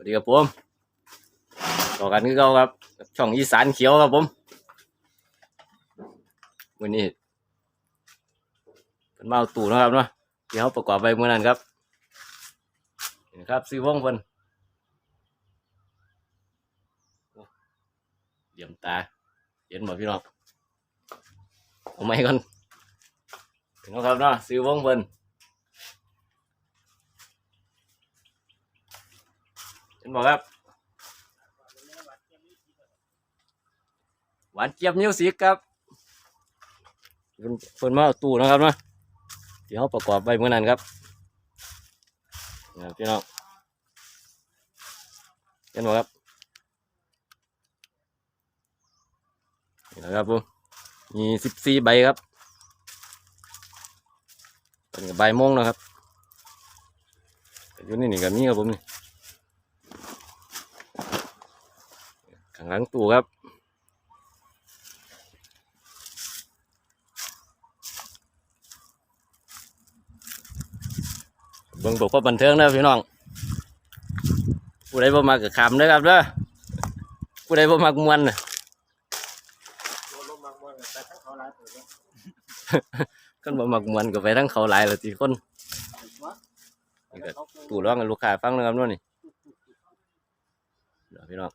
สวัสดีครับผมต่อกันคือเก่าครับกับช่องอีสานเขียวครับผมวันนี้เป็นมาเอาตู่นะครับเนาะที่เขาประกอบไปเมื่อนั้นครับนี่ครับซื้องเพิ่นเหลี่ยมตาเห็นบ่พี่น้องเอาไม้ก่อนถึงแล้วครับเนาะซื้องเพิ่น เห็นบอกครับหวานเจี๊ยบมิวสิกครับเพิ่นเพิ่นมาเอาตู้นะครับเนาะที่เขาประกอบไปเมื่อนั้นครับนะครับพี่น้องเห็นบอกครับนี่นะครับผมมีสิบสี่ใบครับเป็นกับใบมงนะครับอยู่นี่นี่กับนี้ครับผมนี่ ข้างหลังตู้ครับ เบิ่งบอกว่าบันเทิงนะพี่น้อง ผู้ใดบ่มากับคำนะครับเด้อผู้ใดบ่มากมวนน่ะคนบ่มักมวนก็ไปทั้งเขาหลายละทีคนนี่ก็ตู้ร้องให้ลูกค้าฟังนะครับโนู่นนี่เดี๋ยวพี่น้อง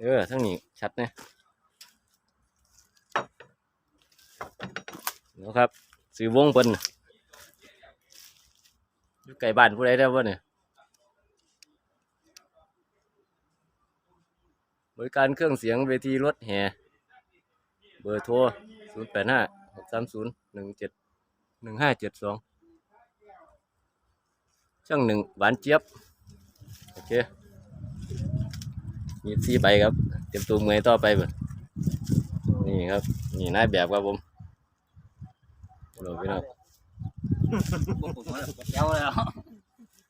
เออทั้งนี้ชัดเนี่ยนะครับซื้อวงเพิ่นอยู่ไกลบ้านผู้ใดได้บ่เนี่ยบริการเครื่องเสียงเวทีรถแห่เบอร์โทร 0 8 5 6 3 0 1 7 1 5 7 2 ช่างหนึ่งหวานเจี๊ยบ โอเคมีสี่ใบครับ เตรียมตัวมือต่อไปเบ่นี่ครับ นี่นายแบบครับผมโหลพี่น้องปวดปวดปวดเอวเลยอะ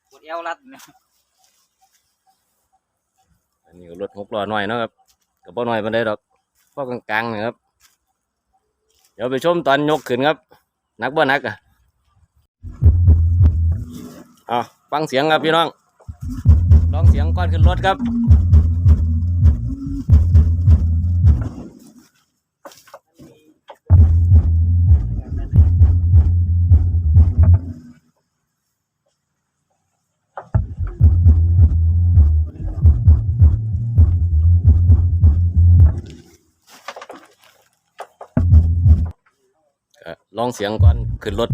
ปวดเอวรัดเนี่ยอันนี้ก็รถหกล้อหน่อยเนาะครับกับพ่น้อยมันได้ดอกพ่อกลางๆนะครับ เดี๋ยวไปชมตอนยกขึ้นครับหนักบ่หนักอะเอาฟังเสียงครับพี่น้อง ลองเสียงก่อนขึ้นรถครับลองเสียงก่อนขึ้นรถ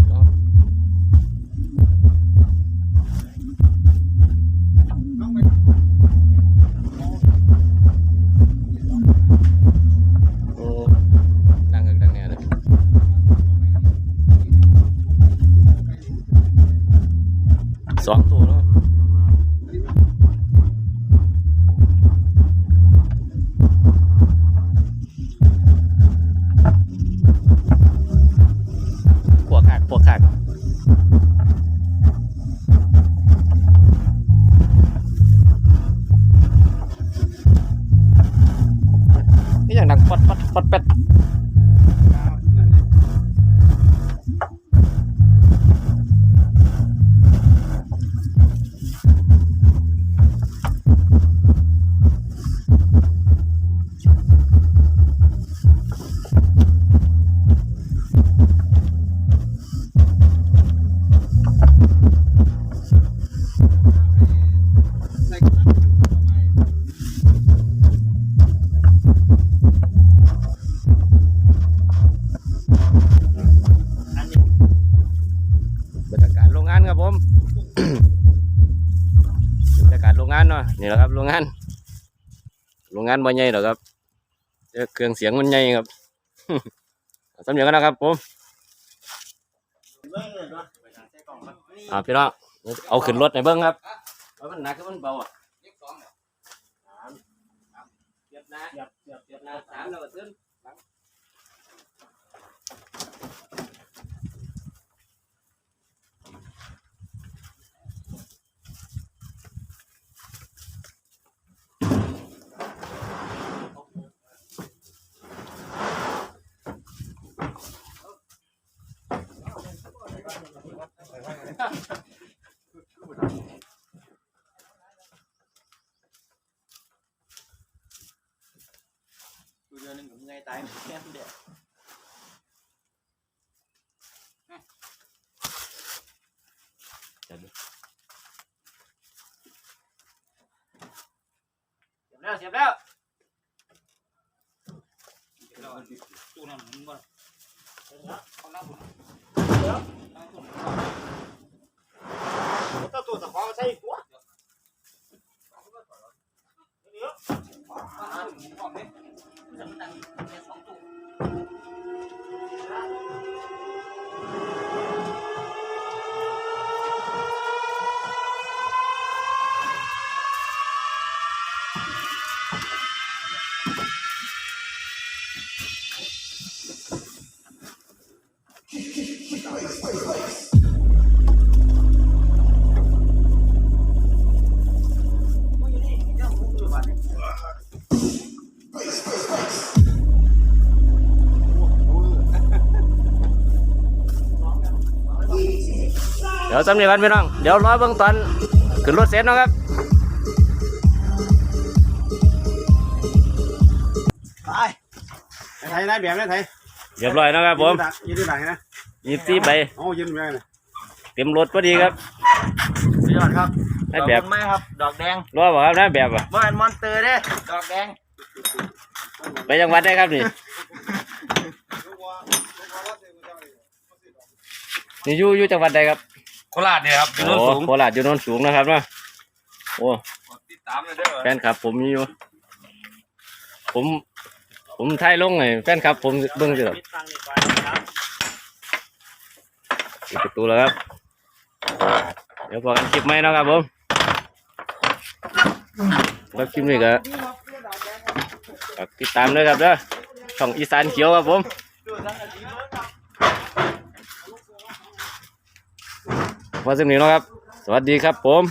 ปั นี่แหละครับโรงงาน โรงงานบ่ใหญ่หรอกครับเครื่องเสียงมันใหญ่ครับสำเนียงกันนะครับผมอ่าพี่น้องเอาขึ้นรถในเบิ้งครับมันหนักหรือมันเบาอะเทียบน้าเทียบเทียบเทียบน้าสามแล้วก็ขึ้น Kudunin ngay tayo ng hindi. Sabi. Siap daw, siap daw. Tunan mo ba? Tunan mo. Tunan mo. Tunan mo. ตัวตะขอใส่หัวเอ ด้จะมันดังแค่สองตู้เดี๋ยวสำเนียงกันพี่น้อง เดี๋ยวรอเบื้องตอนขึ้นรถเสร็จเนาะครับไปไทยได้แบบได้ไทยเรียบร้อยเนาะครับผมยืนดูหลังนะยี่สิบใบโอ้ยืนแบบนี้เต็มรถพอดีครับสุดยอดครับได้แบบดอกไม้ครับ ดอกแดงรอบ่ครับได้แบบอะเมื่อวานมอนเตอร์เด้ดอกแดง ไปจังหวัดได้ครับนี่นี่อยู่อยู่จังหวัดใดครับ โคราชเนี่ยครับอยู่โนนสูงโอ้โคราชอยู่โนนสูงนะครับเนาะโอ้ติดตามเลยเด้อแฟนคลับ ผมมีอยู่ ผม ผมถ่ายลงไงแฟนคลับ ผมเบิ่งสิครับปิดประตูแล้วครับ เดี๋ยวพอกันคลิปใหม่เนาะครับผมแล้วคลิปนี้ก็ฝากติดตามด้วยครับเด้อช่องอีสานเขียวครับผม พอสิ่งนี้นะครับ สวัสดีครับผม